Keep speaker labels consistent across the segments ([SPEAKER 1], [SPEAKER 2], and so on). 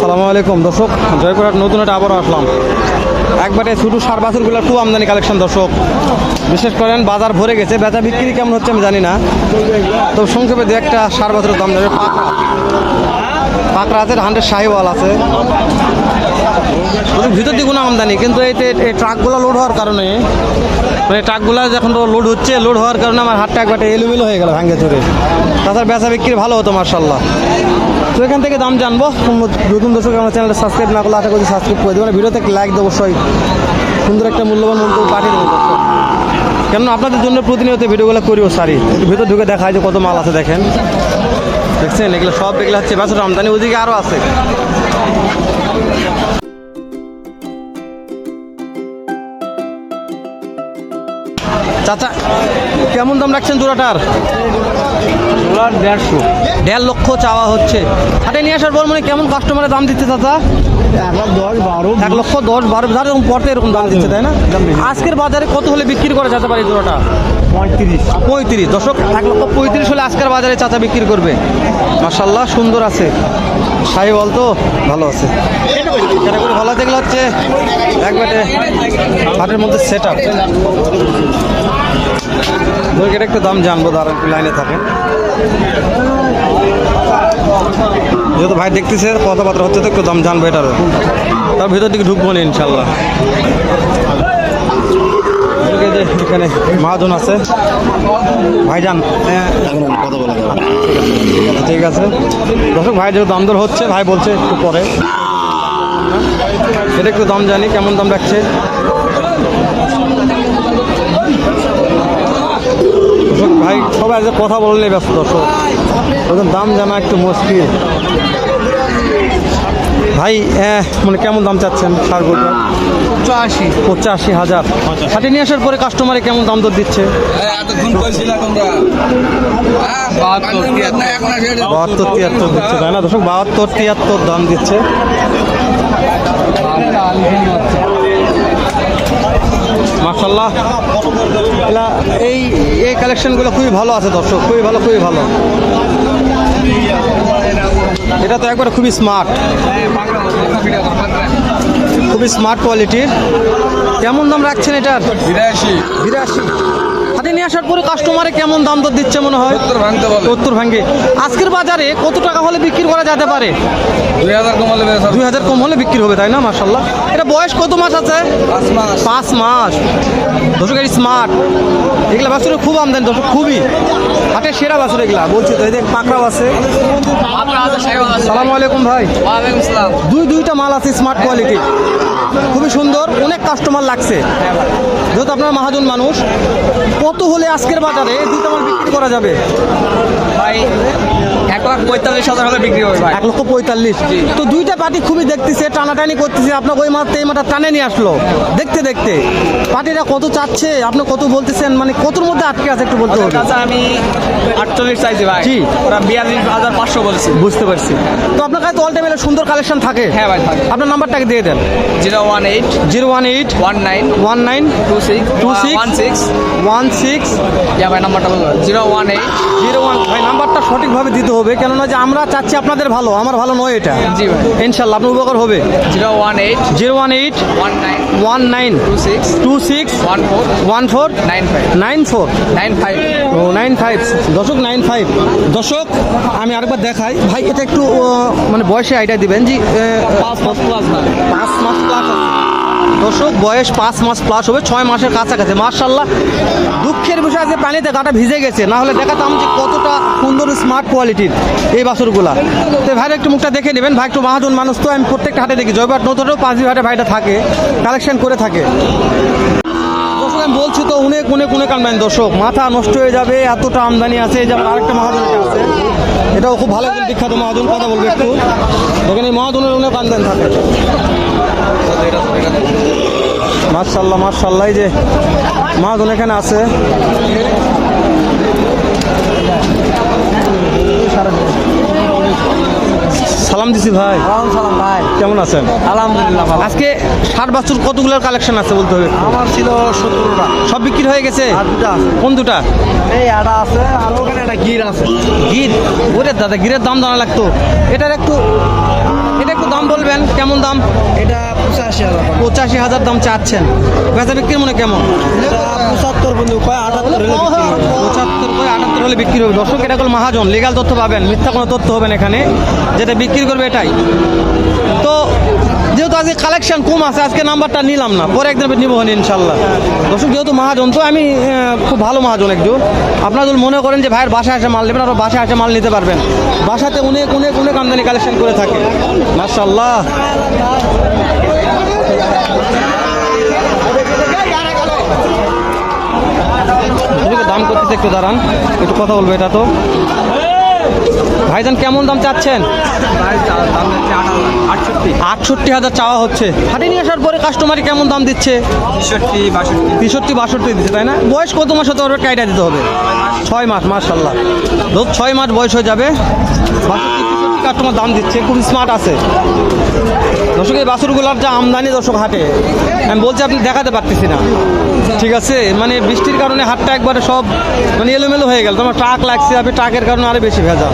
[SPEAKER 1] সালামু আলাইকুম। দর্শক, জয়পুরহাট নতুন একটা আবারও আসলাম। একবারে শুধু সার বাছুরগুলো খুব আমদানি কালেকশন, দর্শক। বিশেষ করেন, বাজার ভরে গেছে, বেচা বিক্রি কেমন হচ্ছে আমি জানি না। তো সংক্ষেপে দু একটা সার বাছুরের দাম যাবে আছে হান্ড্রেড শাহিওয়াল আছে। ভিতর দিয়ে কোনো আমদানি, কিন্তু এই এই ট্রাকগুলো লোড হওয়ার কারণে মানে ট্রাকগুলো যখন লোড হচ্ছে লোড হওয়ার কারণে আমার হাতটা একবারে এলোমেলো হয়ে গেল ভাঙ্গে চড়ে। তাছাড়া বেচা বিক্রি ভালো হতো মার্শাল্লাহ তো এখান থেকে দাম জানব। নতুন দর্শক, আমার চ্যানেলটা সাবস্ক্রাইব না করলে আশা করি সাবস্ক্রাইব করে দেবেন। ভিডিওতে লাইক দেবো অবশ্যই সুন্দর একটা মূল্যবান মূল্য পাঠিয়ে দর্শক। কেননা আপনাদের জন্য প্রতিনিয়ত ভিডিওগুলো করিও সারি ভিতর ঢুকে দেখা যে কত মাল আছে, দেখেন। দেখছেন, এগুলো সব, এগুলো হচ্ছে বাছুর আমদানি ওদিকে আরও আছে। চাচা, কেমন দাম রাখছেন জোড়াটার?
[SPEAKER 2] ডলার দেড়শো।
[SPEAKER 1] দেড় লক্ষ চাওয়া হচ্ছে। হাটে নিয়ে আসার পর মানে কেমন কাস্টমারের দাম দিচ্ছে চাচা?
[SPEAKER 2] একবার দশ বারো।
[SPEAKER 1] এক লক্ষ দশ বারো হাজার এরকম পড়তে এরকম দাম দিচ্ছে তাই না? আজকের বাজারে কত হলে বিক্রি করা যেতে পারে জোড়াটা?
[SPEAKER 2] পঁয়ত্রিশ।
[SPEAKER 1] পঁয়ত্রিশ। দশক এক লক্ষ পঁয়ত্রিশ হলে আজকের বাজারে চাচা বিক্রি করবে। মাসাল্লাহ সুন্দর আছে। সাহি বলতো ভালো আছে। ক্যাটাগরি ভালো দেখলে হচ্ছে একবারে হাটের মধ্যে সেট আপ এটা একটু দাম জানব দাঁড়ান লাইনে থাকেন। যেহেতু ভাই দেখতেছে কথাবার্তা হচ্ছে তো একটু দাম জানব এটারও তার ভিতর দিকে ঢুকবো না ইনশাল্লাহ। এখানে মহাজন আছে ভাইজান হ্যাঁ, ঠিক আছে। দর্শক ভাই যেহেতু দাম দর হচ্ছে ভাই বলছে একটু পরে। এটা একটু দাম জানি কেমন দাম রাখছে? দর্শক ভাই সবাই আজকে কথা বললে ব্যস্ত দর্শক। ওদের দাম জানা একটু মুশকিল। ভাই মানে কেমন দাম চাচ্ছেন সার
[SPEAKER 2] পঁচাশি।
[SPEAKER 1] পঁচাশি হাজার। হাটে নিয়ে আসার পরে কাস্টমারে কেমন দাম দর দিচ্ছে?
[SPEAKER 3] এতক্ষণ কইছিলা তোমরা। হ্যাঁ,
[SPEAKER 2] বাহাত্তর, তিয়াত্তর।
[SPEAKER 1] দিচ্ছে তাই না দর্শক? বাহাত্তর তিয়াত্তর দাম দিচ্ছে। মার্শাল্লাহ এলা এই এই কালেকশনগুলো খুবই ভালো আছে দর্শক খুবই ভালো খুবই ভালো। এটা তো একবার খুবই স্মার্ট খুবই স্মার্ট কোয়ালিটির কেমন দাম রাখছেন এটার
[SPEAKER 3] বিরাশি।
[SPEAKER 1] বিরাশি। হাতে নিয়ে আসার পরে কাস্টমারে কেমন দাম দর দিচ্ছে মনে হয়?
[SPEAKER 3] সত্তর
[SPEAKER 1] ভাঙ্গে আজকের বাজারে কত টাকা হলে বিক্রি করা যেতে পারে?
[SPEAKER 3] দুই হাজার
[SPEAKER 1] কম হলে বিক্রি হবে তাই না মার্শাল্লাহ এটা বয়স কত মাস আছে?
[SPEAKER 3] পাঁচ মাস।
[SPEAKER 1] দর্শক স্মার্ট এগুলা বাছুরে খুব আমদানি দর্শক খুবই। হাটের সেরা বাছুর এগুলা বলছি তো এই যে পাকড়াও আছে। সালাম আলাইকুম ভাই। দুই দুইটা মাল আছে স্মার্ট কোয়ালিটি খুবই সুন্দর অনেক কাস্টমার লাগছে। যেহেতু আপনার মাহাজন মানুষ কত হলে আজকের বাজারে দুইটা মাল বিক্রি করা যাবে?
[SPEAKER 2] ভাই এক লাখ পঁয়তাল্লিশ হাজার হলে বিক্রি হবে ভাই।
[SPEAKER 1] এক লক্ষ পঁয়তাল্লিশ। তো দুইটা পার্টি খুবই দেখতেছে টানাটানি করতেছে আপনাকে ওই মাত্র এই মাঠটা টানে নিয়ে আসলো। দেখতে দেখতে। পার্টিরা কত চাচ্ছে আপনি কত বলতেছেন মানে কতর মধ্যে আটকে আছে একটু বলতে
[SPEAKER 2] ওদের
[SPEAKER 1] হবে
[SPEAKER 2] আমি আটচল্লিশ চাইছি ভাই।
[SPEAKER 1] জি।
[SPEAKER 2] ওরা বিয়াল্লিশ হাজার পাঁচশো বলছি।
[SPEAKER 1] বুঝতে পারছি। তো আপনার কাছে অল টাইমে সুন্দর কালেকশন থাকে।
[SPEAKER 2] হ্যাঁ ভাই থাকে।
[SPEAKER 1] আপনার নাম্বারটাকে দিয়ে দেন।
[SPEAKER 2] Zero one eight
[SPEAKER 1] zero one eight
[SPEAKER 2] one nine
[SPEAKER 1] one nine
[SPEAKER 2] two six
[SPEAKER 1] Two six?
[SPEAKER 2] One six.
[SPEAKER 1] One six
[SPEAKER 2] ভাই নাম্বারটা বলব zero one eight
[SPEAKER 1] zero one. ভাই নাম্বারটা সঠিকভাবে দিতে হবে কেননা যে আমরা চাচ্ছি আপনাদের ভালো আমার ভালো নয় এটা।
[SPEAKER 2] জি ভাই।
[SPEAKER 1] ইনশাল্লাহ আপনার উপকার হবে।
[SPEAKER 2] Zero one eight
[SPEAKER 1] zero one eight
[SPEAKER 2] one nine
[SPEAKER 1] one nine
[SPEAKER 2] two six
[SPEAKER 1] two six
[SPEAKER 2] one four
[SPEAKER 1] one four
[SPEAKER 2] nine five
[SPEAKER 1] nine four.
[SPEAKER 2] Nine five.
[SPEAKER 1] ও নাইন ফাইভ। দশক নাইন ফাইভ। দশক আমি আরেকবার দেখাই। ভাই এটা একটু মানে বয়সে আইডিয়া দিবেন। জি
[SPEAKER 2] পাঁচ পাঁচ প্লাস না।
[SPEAKER 1] পাঁচ মাস প্লাস দর্শক, বয়স পাঁচ মাস প্লাস হবে, ছয় মাসের কাছাকাছি। মার্শাল্লাহ দুঃখের বিষয় যে পানিতে গাটা ভিজে গেছে। না হলে দেখাতাম যে কতটা সুন্দর স্মার্ট কোয়ালিটির এই বাছুরগুলা তো ভাইরা একটু মুখটা দেখে নেবেন। ভাই একটু মহাজন মানুষ তো, আমি প্রত্যেকটা হাটে দেখি। জয়বার নতুনও পাঁচবি হাটে ভাইটা থাকে কালেকশন করে থাকে। দর্শক, আমি বলছি তো অনেক অনেক অনেক আমদানি দর্শক। মাথা নষ্ট হয়ে যাবে, এতটা আমদানি আছে যে আমার আরেকটা মহাজন আছে। এটাও খুব ভালো একজন বিখ্যাত মহাজন, কথা বলবে একটু। এই মহাজনের অনেক আমদানি থাকে। মার্শাল্লাহ মার্শাল্লাহ এই যে মহাজন এখানে আছে। সালাম দিছি ভাই।
[SPEAKER 2] সালাম ভাই।
[SPEAKER 1] কেমন আছেন?
[SPEAKER 2] আলহামদুলিল্লাহ ভালো।
[SPEAKER 1] আজকে ষাট বাছুর কতগুলোর কালেকশন আছে বলতে হবে
[SPEAKER 2] আমার ছিল সত্তরটা।
[SPEAKER 1] সব বিক্রি হয়ে গেছে? কোন দুটা?
[SPEAKER 2] এই একটা আছে আর ওখানে একটা গির আছে।
[SPEAKER 1] গির? ওরে দাদা গিরের দাম জানা লাগতো। এটার এটা একটু দাম বলবেন? কেমন দাম?
[SPEAKER 2] এটা পঁচাশি হাজার
[SPEAKER 1] পঁচাশি হাজার দাম চাচ্ছেন। বেচা বিক্রির মনে কেমন?
[SPEAKER 2] পঁচাত্তর বন্ধু কয় আটাত্তর।
[SPEAKER 1] পঁচাত্তর করে আটাত্তর হলে বিক্রি হবে। দর্শক এটা হল মহাজন। লিগাল তথ্য পাবেন। মিথ্যা কোনো তথ্য হবেন না এখানে। যেটা বিক্রি করবে এটাই। তো যেহেতু আজকে কালেকশন কম আছে, আজকে নাম্বারটা নিলাম না। পরে একদিন নিবো ইনশাল্লাহ। দর্শক, যেহেতু মহাজন, তো আমি খুব ভালো মহাজন একটু আপনারা যদি মনে করেন যে ভাইয়ের বাসায় এসে মাল নেবেন আপনার বাসায় এসে মাল নিতে পারবেন। বাসাতে অনেক অনেক অনেক আমদানি কালেকশন করে থাকে। মার্শাল্লাহ দাম করতে একটু দাঁড়ান, একটু কথা বলব এটা তো। ভাইজান, কেমন দাম চাচ্ছেন?
[SPEAKER 2] আটষট্টি
[SPEAKER 1] হাজার চাওয়া হচ্ছে। হাটে নিয়ে আসার পরে কাস্টমার কেমন দাম দিচ্ছে?
[SPEAKER 2] তেষট্টি, বাষট্টি
[SPEAKER 1] দিচ্ছে, তাই না? বয়স কত মাস হতে পারবে? কাইটা দিতে হবে। ছয় মাস মার্শাল্লাহ ধর ছয় মাস বয়স হয়ে যাবে। বাষট্টি কাস্টমার দাম দিচ্ছে, খুব স্মার্ট আছে। দর্শক, এই বাসুরগুলার যা আমদানি দর্শক হাটে, আমি বলছি আপনি দেখাতে পারতেছি না। ঠিক আছে? মানে বৃষ্টির কারণে হাটটা একবারে সব মানে এলোমেলো হয়ে গেল। তোমার ট্রাক লাগছে, আপনি ট্রাকের কারণে আরও বেশি ভেজা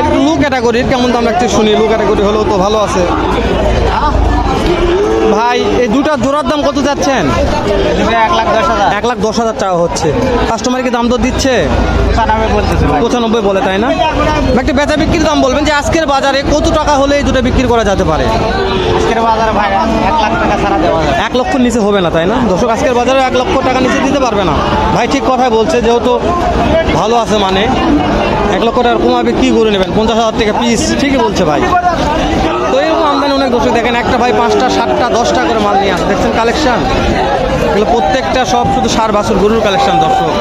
[SPEAKER 1] একটু লু ক্যাটাগরির কেমন দাম লাগছে শুনি? লু ক্যাটাগরি হলেও তো ভালো আছে। ভাই এই দুটা জোড়ার দাম কত যাচ্ছেন?
[SPEAKER 2] এক লাখ দশ হাজার।
[SPEAKER 1] এক লাখ দশ হাজার টাকা হচ্ছে। কাস্টমার কি দাম দর দিচ্ছে?
[SPEAKER 2] পঁচানব্বই
[SPEAKER 1] বলে তাই না? একটা বেচা বিক্রির দাম বলবেন যে আজকের বাজারে কত টাকা হলে এই দুটো বিক্রি করা যেতে পারে?
[SPEAKER 2] আজকের বাজারে ভাই এক লাখ টাকা ছাড়া দেওয়া
[SPEAKER 1] এক লক্ষর নিচে হবে না তাই না? দর্শক আজকের বাজারে এক লক্ষ টাকা নিচে দিতে পারবে না। ভাই ঠিক কথাই বলছে যেহেতু ভালো আছে মানে এক লক্ষ টাকা কমাবে কি করে নেবেন পঞ্চাশ হাজার টাকা পিস ঠিকই বলছে ভাই তো এরকম আমদানি অনেক দর্শক দেখেন, একটা ভাই পাঁচটা, সাতটা, দশটা করে মাল নিয়ে আসে। দেখছেন কালেকশান? প্রত্যেকটা সব শুধু সার বাসুর গরুর কালেকশান দর্শক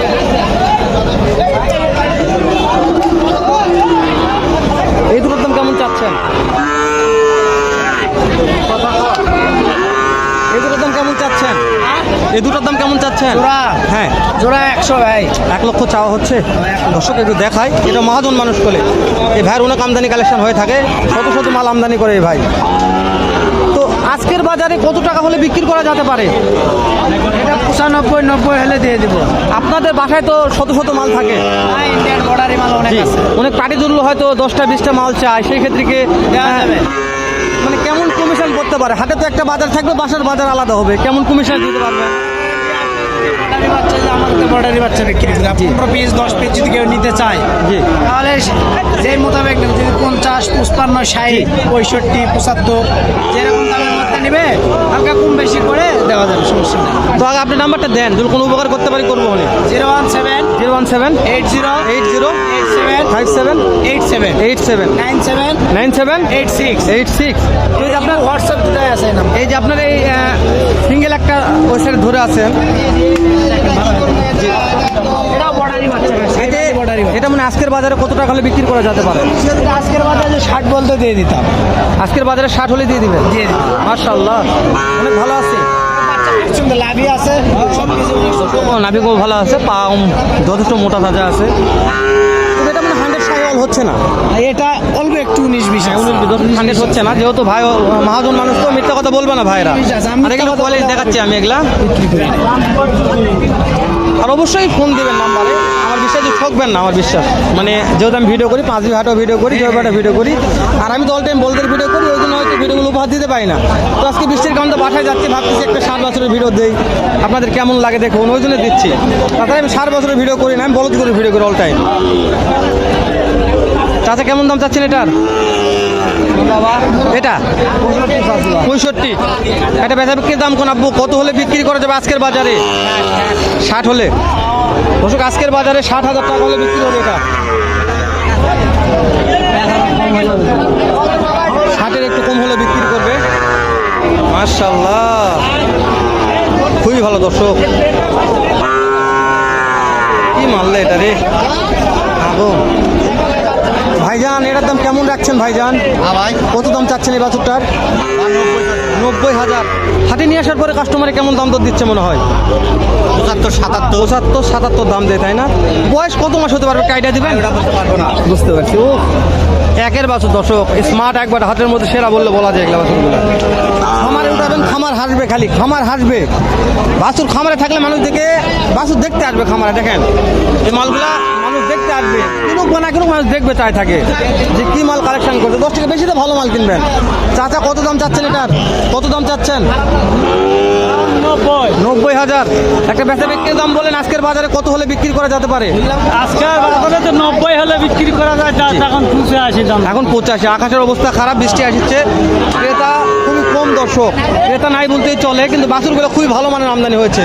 [SPEAKER 1] এই দুটোর দাম কেমন চাচ্ছেন এই দুটোর দাম কেমন চাচ্ছেন এই দুটোর দাম কেমন চাচ্ছেন? হ্যাঁ।
[SPEAKER 2] জোড়া একশো ভাই।
[SPEAKER 1] এক লক্ষ চাওয়া হচ্ছে। দর্শক একটু দেখায় এটা মহাজন মানুষ বলে। এই ভাইয়ের অনেক আমদানি কালেকশন হয়ে থাকে। শত শত মাল আমদানি করে এই ভাই। তো আজকের বাজারে কত টাকা হলে বিক্রি করা যেতে পারে?
[SPEAKER 2] এটা পঁচানব্বই নব্বই হলে দিয়ে দিব।
[SPEAKER 1] আপনাদের বাসায় তো শত শত মাল থাকে।
[SPEAKER 2] ইন্ডিয়ান বর্ডারি মাল অনেক
[SPEAKER 1] জি,
[SPEAKER 2] আছে।
[SPEAKER 1] অনেক পার্টি দুর্ল হয়তো দশটা বিশটা মাল চায়। সেই ক্ষেত্রে কি
[SPEAKER 2] দেওয়া যাবে।
[SPEAKER 1] মানে কেমন কমিশন করতে পারে? হাটে তো একটা বাজার থাকবে বাসার বাজার আলাদা হবে। কেমন কমিশন দিতে পারবে?
[SPEAKER 2] বর্ডারি বাচ্চা যে বর্ডারি বাচ্চা বিক্রি করি পনেরো পিস দশ পিস যদি কেউ নিতে চায় তাহলে যে মোতাবেক যদি পঞ্চাশ পঁচপান্ন ষাট পঁয়ষট্টি পঁচাত্তর যেরকম দামের মধ্যে নেবে হালকা কম বেশি করে দেওয়া যাবে সমস্যা নেই
[SPEAKER 1] তো আগে আপনি নাম্বারটা দেন যদি কোনো উপকার করতে পারি করব উনি
[SPEAKER 2] zero one seven
[SPEAKER 1] zero one seven
[SPEAKER 2] eight zero
[SPEAKER 1] eight zero
[SPEAKER 2] eight seven
[SPEAKER 1] five seven
[SPEAKER 2] eight seven
[SPEAKER 1] eight seven
[SPEAKER 2] nine seven
[SPEAKER 1] nine seven
[SPEAKER 2] eight six.
[SPEAKER 1] Eight six.
[SPEAKER 2] এই যে আপনার হোয়াটসঅ্যাপ দুটাই আছে এই
[SPEAKER 1] যে আপনার এই সিঙ্গেল একটা ওই সাইডে ধরে আছেন। এটা মানে আজকের বাজারে কত টাকা হলে বিক্রি করা যেতে পারে?
[SPEAKER 2] আজকের বাজারে ষাট বলতে দিয়ে দিতাম।
[SPEAKER 1] আজকের বাজারে ষাট হলে দিয়ে দিবেন? মার্শাল্লাহ অনেক ভালো আছে।
[SPEAKER 2] আছে।
[SPEAKER 1] নাভিগুলো ভালো আছে পা যথেষ্ট মোটা তাজা আছে। এটা মানে হান্ড্রেড সাইওয়াল হচ্ছে না?
[SPEAKER 2] এটা অল্প একটু উনিশ বিশ আছে।
[SPEAKER 1] হান্ড্রেড হচ্ছে না যেহেতু ভাই মহাজন মানুষ তো মিথ্যা কথা বলবে না ভাইরা। আর এগুলো কোয়ালিটি দেখাচ্ছি আমি এগুলা। আর অবশ্যই ফোন দিবেন নাম্বারে। আমার বিশ্বাস যে ঠকবেন না আমার বিশ্বাস। মানে যেহেতু আমি ভিডিও করি পাঁচ ভিডিও করি ভিডিও করি। আর আমি তো অল টাইম বলতে ভিডিও করি ভিডিওগুলো উপহার দিতে পারি না। তো আজকে বৃষ্টির কারণে বাসায় যাচ্ছি, ভাবতেছি একটা ষাট বছরের ভিডিও দেই। আপনাদের কেমন লাগে দেখুন ওই জন্য দিচ্ছি। তাছাড়া আমি ষাট বছরের ভিডিও করি না, আমি বলতে করে ভিডিও করি অল টাইম চাচা, কেমন দাম চাচ্ছেন এটার? এটা? পঁয়ষট্টি। এটা বেচা বিক্রির দাম কোন আব্বু? কত হলে বিক্রি করা যাবে আজকের বাজারে? ষাট হলে। দর্শক, আজকের বাজারে ষাট হাজার টাকা হলে বিক্রি হবে এটা। ষাটের একটু কম হলে বিক্রি করবে। মার্শাল্লাহ খুবই ভালো দর্শক। কি মারলে এটা রে? আগুন ভাইজান এটার দাম কেমন রাখছেন ভাইজান?
[SPEAKER 4] ভাই।
[SPEAKER 1] কত দাম চাচ্ছেন এই বাছুরটার? নব্বই হাজার। হাটে নিয়ে আসার পরে কাস্টমারে কেমন দাম দর দিচ্ছে মনে হয়?
[SPEAKER 4] পঁচাত্তর সাতাত্তর।
[SPEAKER 1] পঁচাত্তর সাতাত্তর দাম দেয় তাই না? বয়স কত মাস হতে পারবে? কাইটা দিবেন? বুঝতে পারছি। ও একের বাছুর দর্শক। স্মার্ট একবার হাতের মধ্যে সেরা বললে বলা যায় এগুলা বাছুরগুলো। খামারে উঠাবেন খামার হাসবে খালি খামার হাসবে। বাছুর খামারে থাকলে মানুষ দেখে বাছুর দেখতে আসবে খামারে দেখেন। এই মালগুলা মানুষ দেখতে লাগবে কিনুক বা না কিনুক মানুষ দেখবে চাই থাকে। যে কি মাল কালেকশন করছে। দশ টাকা বেশি তো ভালো মাল কিনবেন। চাচা কত দাম চাচ্ছেন এটার? কত দাম চাচ্ছেন?
[SPEAKER 2] নব্বই।
[SPEAKER 1] হাজার। একটা বেচা বিক্রির দাম বলেন আজকের বাজারে কত হলে বিক্রি করা যেতে পারে?
[SPEAKER 2] আজকের বাজারে তো নব্বই হলে বিক্রি করা যায় এখন আসি দাম।
[SPEAKER 1] এখন পঁচাশি। আকাশের অবস্থা খারাপ বৃষ্টি আসছে। ক্রেতা খুবই কম দর্শক। ক্রেতা নাই বলতেই চলে কিন্তু বাছুরগুলো খুবই ভালো মানের আমদানি হয়েছে।